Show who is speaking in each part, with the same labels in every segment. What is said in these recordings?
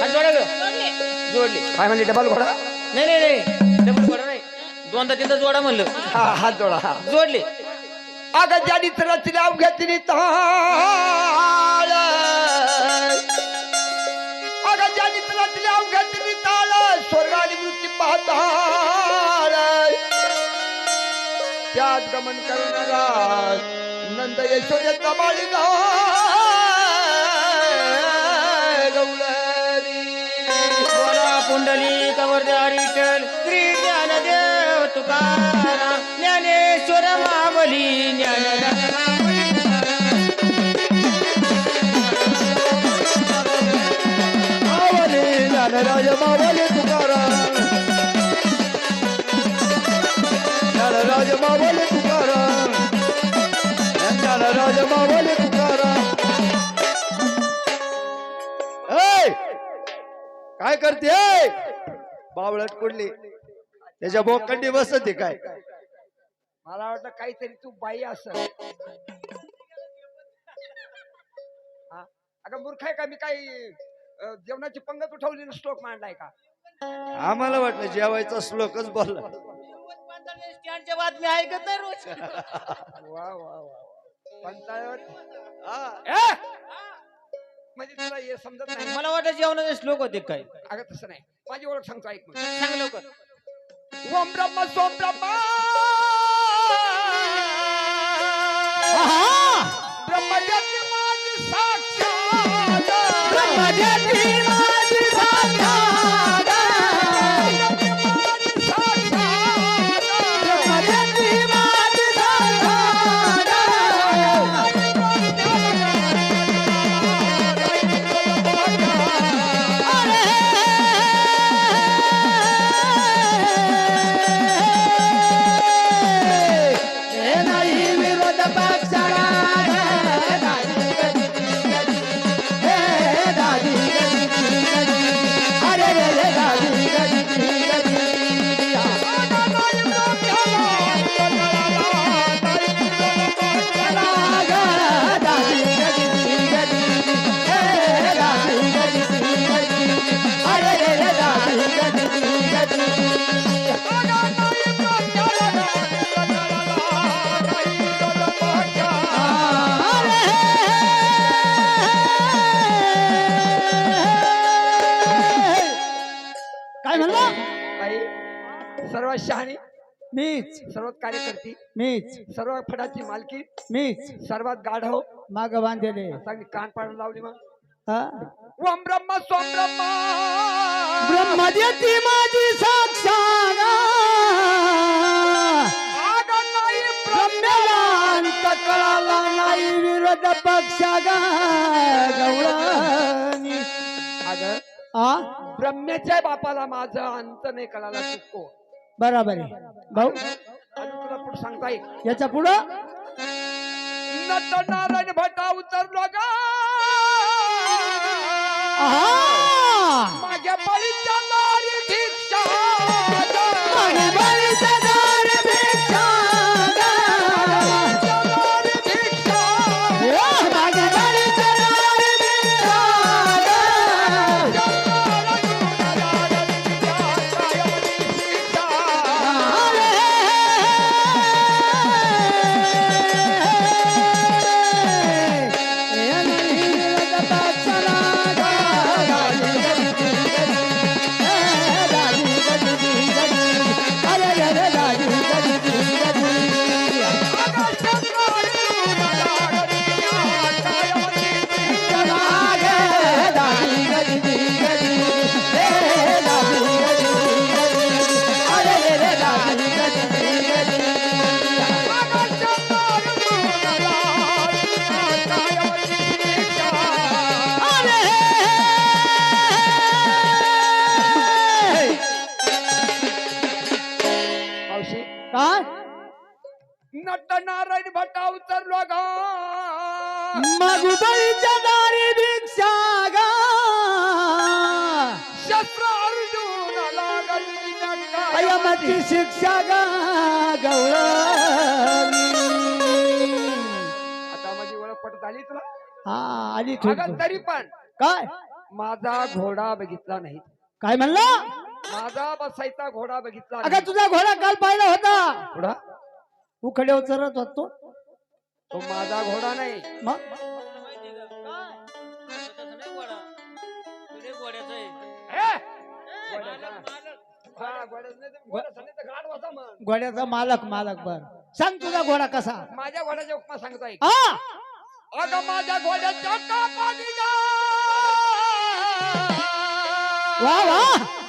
Speaker 1: हात जोडले.
Speaker 2: काय म्हणले डबल घोडा?
Speaker 1: नाही नाही नाही. डबल जोडा नाही. दोनदा तीनदा जोडा म्हणलं.
Speaker 2: हा हात जोडा हा.
Speaker 1: जोडले.
Speaker 2: अगं ज्यानी रचल्या घेतली ताळ. अगं ज्यानी रचल्या घेतली ताळ. स्वर्ग आणि मृत्यू पाहताळ. त्यात गमन करणारा नंद यशोदेचा बाळीगा गौरी
Speaker 1: बोला पुंडली कवरद्या विठ्ठल श्री ज्ञानदेव तुकाराम ज्ञानेश्वर मावली ज्ञान
Speaker 2: मावले ज्ञानराज मावले तुकाराम ज्ञानराज मावले तुकाराम ज्ञानराज मावले काय करते? बावळट कुडली त्याच्या बोकंडी बसते काय? मला वाटतं काहीतरी तू बाई असं. अगं मूर्ख आहे का? मी काही जेवणाची पंगत उठवली ना श्लोक मांडलाय का? आम्हाला वाटलं जेवायचा श्लोकच बोलला.
Speaker 1: स्टँडच्या बातम्या ऐकत नाही रोज.
Speaker 2: वा वा वा पंचायत? ए! म्हणजे तुला हे समजत नाही
Speaker 1: मला वाटतं जेवणाचे श्लोक होते काय
Speaker 2: अगं तसं नाही. माझी ओळख सांगतो ऐक मग.
Speaker 1: सांग लवकर.
Speaker 2: ओम ब्रह्म सोम ब्रह्मा. माझी साक्षात. माझी साक्षात. शहाणी
Speaker 3: मीच.
Speaker 2: सर्वात कार्यकर्ती.
Speaker 3: मीच.
Speaker 2: सर्व फडाची मालकी.
Speaker 3: मीच.
Speaker 2: सर्वात गाढव.
Speaker 3: माग बांधलेले.
Speaker 2: चांगली कान पाडून लावली मग? ओम ब्रह्म सोम ब्रह्मा.
Speaker 3: ब्रह्मदेती माझी साक्षात.
Speaker 2: नाही
Speaker 3: ब्रह्मेलांत कळाला नाही विरोध पक्षा गवळणी
Speaker 2: अगं ब्रह्मेच्या बापाला माझं अंत नाही कळाला चुको
Speaker 3: बराबर आहे. भाऊ
Speaker 2: आणि तुला पुढे सांगता येईल
Speaker 3: याच्या पुढं?
Speaker 2: नट नारायण भटा उतरलो ग.
Speaker 3: आहा!
Speaker 2: नट नारायण भटा उतरलो ग
Speaker 3: मगुबईच्या दारी भिक्षा गा.
Speaker 2: शस्त्र अर्जुन लागली नका.
Speaker 3: अयमाची शिक्षा गा
Speaker 2: आता माझी ओळख पटत आली तुला?
Speaker 3: हा आली
Speaker 2: अगं
Speaker 3: थोडी.
Speaker 2: तरी पण.
Speaker 3: काय?
Speaker 2: माझा घोडा बघितला नाही.
Speaker 3: काय म्हणला?
Speaker 2: माझा बसायचा घोडा बघितला
Speaker 3: अगं. तुझा घोडा काल पाहिला होता
Speaker 2: घोडा
Speaker 3: उखड्यावर चरत होतो
Speaker 2: तो माझा घोडा नाही
Speaker 3: मग
Speaker 1: घोड्याचं आहे.
Speaker 2: हे?
Speaker 1: मालक, मालक.
Speaker 2: हा, घोड्याचं नाही तर- घोड्याचं नाही तर घाट बसा मग.
Speaker 3: घोड्याचा मालक मालक बर सांग तुझा घोडा कसा
Speaker 2: माझ्या घोड्याच्या उपमा सांगतो ऐक.
Speaker 3: हा
Speaker 2: अगं माझ्या घोड्याच्या.
Speaker 3: वा वा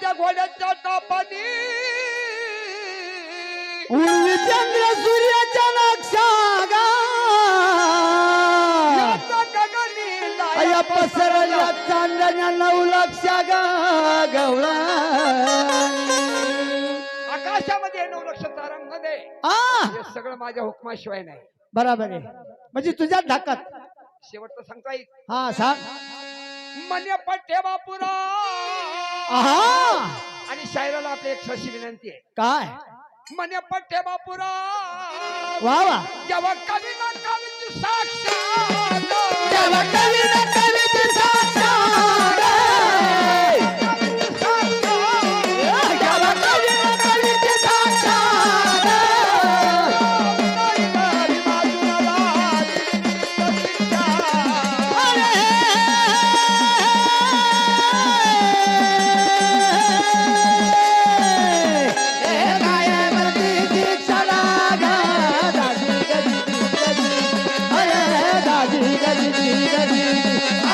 Speaker 2: माझ्या घोड्याच्या टापानी
Speaker 3: उर्वी चंद्र सूर्याच्या नक्षा गा अया पसरल्या चांदण्या नऊ लक्ष गवळा.
Speaker 2: आकाशामध्ये नऊ लक्ष तारांमध्ये हे सगळं माझ्या हुकमाशिवाय नाही.
Speaker 3: बराबर आहे. म्हणजे तुझ्या धाकात
Speaker 2: शेवटचं सांगता येईल?
Speaker 3: हा सांग.
Speaker 2: मन्य पट्टे बापुरा आणि शायराला आपली एक छोटी विनंती आहे.
Speaker 3: काय?
Speaker 2: मन्य पट्टे बापुरा
Speaker 3: वा वा.
Speaker 2: जेव्हा कवी ना
Speaker 3: कवी न कवीची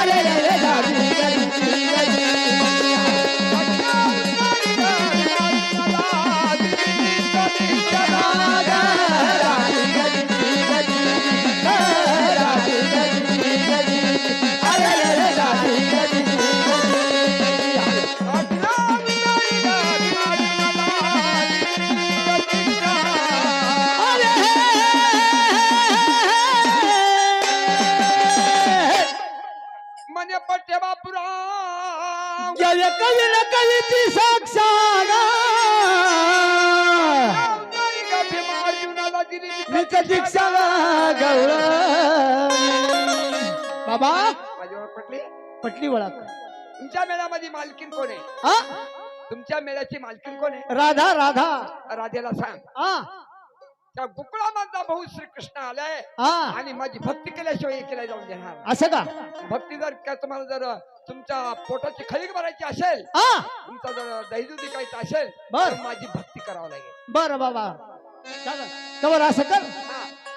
Speaker 3: Alele कवी न कवीची दीक्षा गौर बाबा
Speaker 2: पटली
Speaker 3: पटली ओळख.
Speaker 2: तुमच्या मेळ्यामध्ये मालकीन कोण आहे?
Speaker 3: आ?
Speaker 2: तुमच्या मेळ्याची मालकीन कोण आहे?
Speaker 3: राधा राधा.
Speaker 2: राधेला सांग.
Speaker 3: आ
Speaker 2: त्या गुकुळामधला भाऊ श्रीकृष्ण आलाय
Speaker 3: आ
Speaker 2: आणि माझी भक्ती केल्याशिवाय एकीला जाऊन देणार.
Speaker 3: असं का?
Speaker 2: भक्ती जर का तुम्हाला जर तुमच्या पोटाची खळीक भरायची असेल तुमचा जर दैदू विकायचं असेल
Speaker 3: बर.
Speaker 2: माझी भक्ती करावं लागेल.
Speaker 3: बर बाबा. कवर असं कर.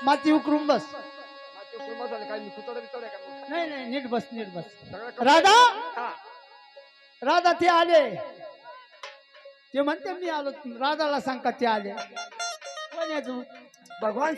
Speaker 3: माती उकरून बस.
Speaker 2: माझे कुटुंब झालं काय मी का?
Speaker 3: नाही नाही नीट बस नीट बस. राधा?
Speaker 2: हा.
Speaker 3: राधा ते आले. ते म्हणते मी आलो. राधाला सांग का ते आले.
Speaker 2: भगवान